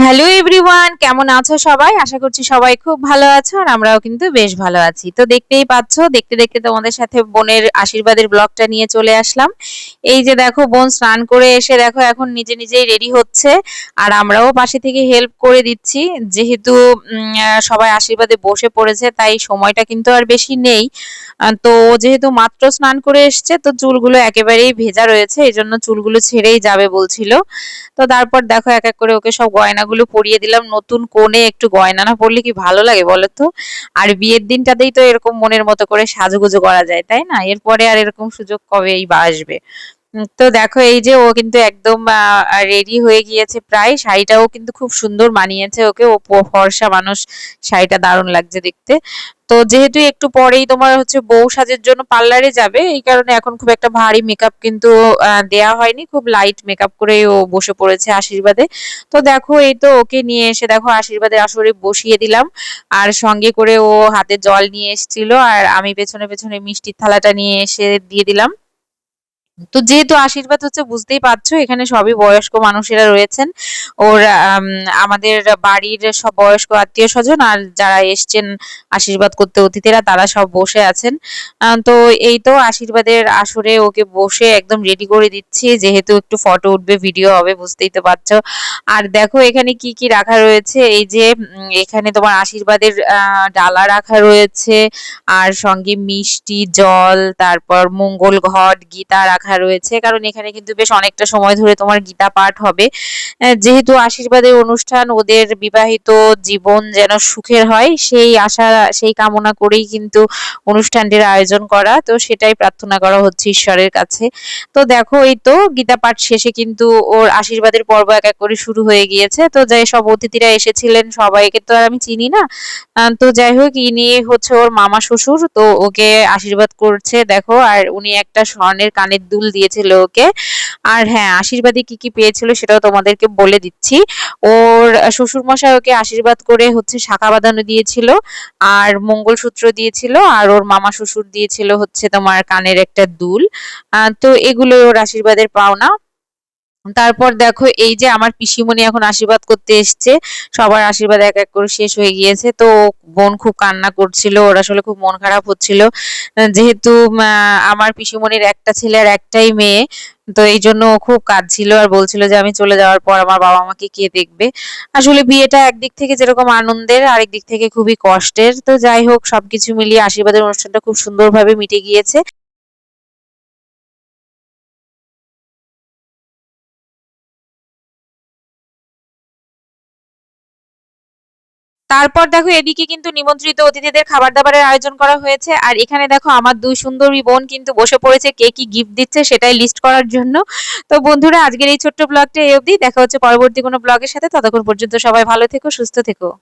Hello everyone কেমন আছো সবাই? আশা করছি সবাই খুব ভালো আছো আর আমরাও কিন্তু বেশ ভালো আছি। তো দেখতেই পাচ্ছ, দেখতে দেখতে তোমাদের সাথে বোনের আশীর্বাদের ব্লগটা নিয়ে চলে আসলাম। এই যে দেখো, বোন স্নান করে এসে দেখো, এখন নিজে নিজেই রেডি হচ্ছে আর আমরাও পাশে থেকে হেল্প করে দিচ্ছি। যেহেতু সবাই আশীর্বাদে বসে পড়েছে, তাই সময়টা কিন্তু আর বেশি নেই। তো যেহেতু মাত্র স্নান করে এসছে, তো চুলগুলো একেবারেই ভেজা রয়েছে এই জন্য চুলগুলো ছেড়েই যাবে বলছিল। তো তারপর দেখো, এক এক করে ওকে সব গয়নাগুলো পরিয়ে দিলাম নতুন কোণে একটু গয়না না পরলে কি ভালো লাগে বলো তো আর বিয়ের দিনটাতেই তো এরকম মনের মতো করে সাজুগুজু করা যায়, তাই না? এরপরে আর এরকম সুযোগ কবেই বা আসবে? তো দেখো এই যে ও কিন্তু একদম রেডি হয়ে গিয়েছে প্রায়। শাড়িটাও কিন্তু খুব সুন্দর মানিয়েছে ওকে। ও ফর্সা মানুষ, শাড়িটা দারুণ লাগছে দেখতে। তো যেহেতু একটু পরেই তোমার হচ্ছে বউ সাজের জন্য পার্লারে যাবে, এই কারণে এখন খুব একটা ভারী মেকআপ কিন্তু দেয়া হয়নি। খুব লাইট মেকআপ করে ও বসে পড়েছে আশীর্বাদে। তো দেখো এই তো ওকে নিয়ে এসে দেখো আশীর্বাদের আসরে বসিয়ে দিলাম। আর সঙ্গে করে ও হাতে জল নিয়ে এসেছিল। আর আমি পেছনে পেছনে মিষ্টির থালাটা নিয়ে এসে দিয়ে দিলাম। তো যেহেতু আশীর্বাদ হচ্ছে, বুঝতেই পারছ, এখানে সবই বয়স্ক মানুষেরা রয়েছেন। ওর আমাদের বাড়ির সব বয়স্ক আত্মীয় স্বজন আর যারা এসছেন আশীর্বাদ করতে অতিথিরা, তারা সব বসে আছেন। তো এই তো আশীর্বাদের আসরে ওকে বসে একদম রেডি করে দিচ্ছি। যেহেতু একটু ফটো উঠবে ভিডিও হবে, বুঝতেই তো পারছ। আর দেখো, এখানে কি কি রাখা রয়েছে? এই যে এখানে তোমার আশীর্বাদের ডালা রাখা রয়েছে। আর সঙ্গে মিষ্টি, জল, তারপর মঙ্গল ঘট, গীতা রাখা রাখা রয়েছে। কারণ এখানে কিন্তু বেশ অনেকটা সময় ধরে তোমার গীতা পাঠ হবে। যেহেতু আশীর্বাদের অনুষ্ঠান, ওদের বিবাহিত জীবন যেন সুখের হয়, সেই আশা, সেই কামনা করেই কিন্তু অনুষ্ঠানটির আয়োজন করা। তো সেটাই প্রার্থনা করা হচ্ছে ঈশ্বরের কাছে। তো দেখো, এই তো গীতা পাঠ শেষে কিন্তু ওর আশীর্বাদের পর্ব এক এক করে শুরু হয়ে গিয়েছে। তো যাই সব অতিথিরা এসেছিলেন, সবাইকে তো আর আমি চিনি না। তো যাই হোক, ইনি হচ্ছে ওর মামা শ্বশুর, তো ওকে আশীর্বাদ করছে। দেখো, আর উনি একটা স্বর্ণের কানের দুল দিয়েছিল ওকে। আর হ্যাঁ আশীর্বাদে কি কি পেয়েছিল সেটাও তোমাদেরকে বলে দিচ্ছি। ওর শ্বশুর মশাই ওকে আশীর্বাদ করে হচ্ছে শাখা বাঁধানো দিয়েছিল, আর মঙ্গলসূত্র দিয়েছিল, আর ওর মামা শ্বশুর দিয়েছিল হচ্ছে তোমার কানের একটা দুল। তো এগুলো ওর আশীর্বাদের পাওনা। তারপর দেখো এই যে আমার পিসিমণি এখন আশীর্বাদ করতে এসছে। সবার আশীর্বাদ এক এক করে শেষ হয়ে গিয়েছে। তো বোন খুব কান্না করছিল, ওর আসলে খুব মন খারাপ হচ্ছিল। যেহেতু আমার পিসিমণির একটা ছেলে আর একটাই মেয়ে, তো এই জন্য ও খুব কাঁদছিল আর বলছিল যে, আমি চলে যাওয়ার পর আমার বাবা মাকে কে দেখবে? আসলে বিয়েটা একদিক থেকে যেরকম আনন্দের আরেক দিক থেকে খুবই কষ্টের। তো যাই হোক, সবকিছু মিলিয়ে আশীর্বাদের অনুষ্ঠানটা খুব সুন্দরভাবে মিটে গিয়েছে। তারপর দেখো এদিকে কিন্তু নিমন্ত্রিত অতিথিদের খাবার দাবারের আয়োজন করা হয়েছে। আর এখানে দেখো আমার দুই সুন্দরী বোন কিন্তু বসে পড়েছে, কে কি গিফট দিচ্ছে সেটাই লিস্ট করার জন্য। তো বন্ধুরা, আজকের এই ছোট্ট ব্লগটা এই অবধি। দেখা হচ্ছে পরবর্তী কোনো ব্লগের সাথে। ততক্ষণ পর্যন্ত সবাই ভালো থেকো, সুস্থ থেকো।